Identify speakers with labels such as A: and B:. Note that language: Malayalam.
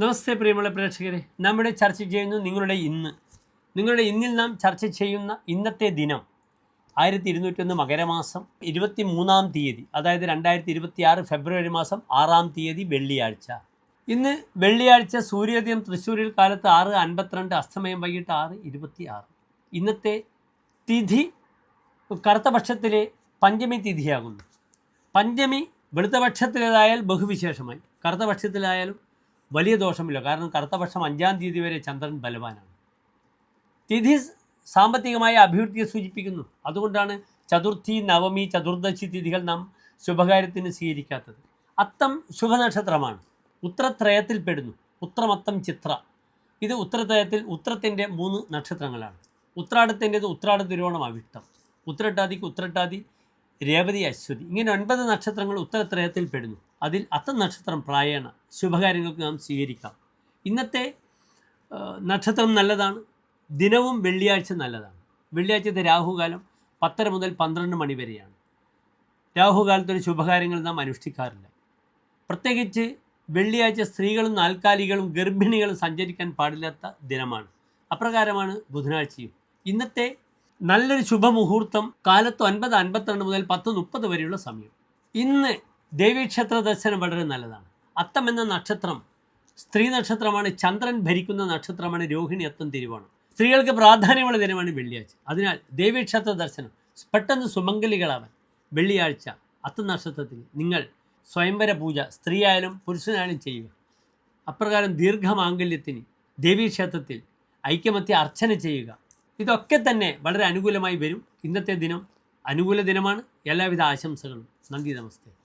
A: നമസ്തേ പ്രിയമുള്ള പ്രേക്ഷകരെ. നമ്മുടെ ചർച്ച ചെയ്യുന്നു നിങ്ങളുടെ ഇന്ന്. നിങ്ങളുടെ ഇന്നിൽ നാം ചർച്ച ചെയ്യുന്ന ഇന്നത്തെ ദിനം ആയിരത്തി ഇരുന്നൂറ്റൊന്ന് മകരമാസം ഇരുപത്തി മൂന്നാം തീയതി അതായത് രണ്ടായിരത്തി ഇരുപത്തി ആറ് ഫെബ്രുവരി മാസം ആറാം തീയതി വെള്ളിയാഴ്ച. ഇന്ന് വെള്ളിയാഴ്ച സൂര്യോദയം തൃശ്ശൂരിൽ കാലത്ത് ആറ് അൻപത്തിരണ്ട് അസ്തമയം വൈകിട്ട് ആറ് ഇരുപത്തി ആറ് ഇന്നത്തെ തിഥി കറുത്ത പക്ഷത്തിലെ പഞ്ചമി തിഥിയാകുന്നു. പഞ്ചമി വെളുത്തപക്ഷത്തിലേതായാൽ ബഹുവിശേഷമായി. കറുത്ത പക്ഷത്തിലായാലും വലിയ ദോഷമില്ല. കാരണം കറുത്ത പക്ഷം അഞ്ചാം തീയതി വരെ ചന്ദ്രൻ ബലവാനാണ്. തിഥി സാമ്പത്തികമായ അഭിവൃദ്ധിയെ സൂചിപ്പിക്കുന്നു. അതുകൊണ്ടാണ് ചതുർത്ഥി നവമി ചതുർദശി തിഥികൾ നാം ശുഭകാര്യത്തിന് സ്വീകരിക്കാത്തത്. അത്തം ശുഭനക്ഷത്രമാണ്. ഉത്രത്രയത്തിൽ പെടുന്നു ഉത്രമത്തം ചിത്ര. ഇത് ഉത്രത്രയത്തിൽ ഉത്രത്തിന്റെ മൂന്ന് നക്ഷത്രങ്ങളാണ്. ഉത്രാടത്തിന്റെത് ഉത്രാട തിരുവോണം അവിട്ടം. ഉത്രട്ടാതിക്ക് ഉത്രട്ടാതി രേവതി അശ്വതി. ഇങ്ങനെ ഒൻപത് നക്ഷത്രങ്ങൾ ഉത്തരത്രയത്തിൽ പെടുന്നു. അതിൽ അത്ത നക്ഷത്രം പ്രായണ. ശുഭകാര്യങ്ങൾക്ക് നാം സ്വീകരിക്കാം. ഇന്നത്തെ നക്ഷത്രം നല്ലതാണ്. ദിനവും വെള്ളിയാഴ്ച നല്ലതാണ്. വെള്ളിയാഴ്ചത്തെ രാഹുകാലം പത്തര മുതൽ പന്ത്രണ്ട് മണി വരെയാണ്. രാഹുകാലത്തൊരു ശുഭകാര്യങ്ങൾ നാം അനുഷ്ഠിക്കാറില്ല. പ്രത്യേകിച്ച് വെള്ളിയാഴ്ച സ്ത്രീകളും നാൽക്കാലികളും ഗർഭിണികളും സഞ്ചരിക്കാൻ പാടില്ലാത്ത ദിനമാണ്. അപ്രകാരമാണ് ബുധനാഴ്ചയും. ഇന്നത്തെ നല്ലൊരു ശുഭമുഹൂർത്തം കാലത്ത് ഒൻപത് അൻപത്തിരണ്ട് മുതൽ പത്ത് മുപ്പത് വരെയുള്ള സമയം. ഇന്ന് ദേവീക്ഷേത്ര ദർശനം വളരെ നല്ലതാണ്. അത്തം എന്ന നക്ഷത്രം സ്ത്രീ നക്ഷത്രമാണ് ചന്ദ്രൻ ഭരിക്കുന്ന നക്ഷത്രമാണ് രോഹിണി അത്തം തിരുവാണ്. സ്ത്രീകൾക്ക് പ്രാധാന്യമുള്ള ദിനമാണ് വെള്ളിയാഴ്ച. അതിനാൽ ദേവീക്ഷേത്ര ദർശനം പെട്ടെന്ന് സുമംഗലികളാവാൻ വെള്ളിയാഴ്ച അത്തം നക്ഷത്രത്തിൽ നിങ്ങൾ സ്വയംവര പൂജ സ്ത്രീയായാലും പുരുഷനായാലും ചെയ്യുക. അപ്രകാരം ദീർഘമാംഗല്യത്തിന് ദേവീക്ഷേത്രത്തിൽ ഐക്യമത്യ അർച്ചന ചെയ്യുക. ഇതൊക്കെ തന്നെ വളരെ അനുകൂലമായി വരും. ഇന്നത്തെ ദിനം അനുകൂല ദിനമാണ്. എല്ലാവിധ ആശംസകളും. നന്ദി നമസ്തേ.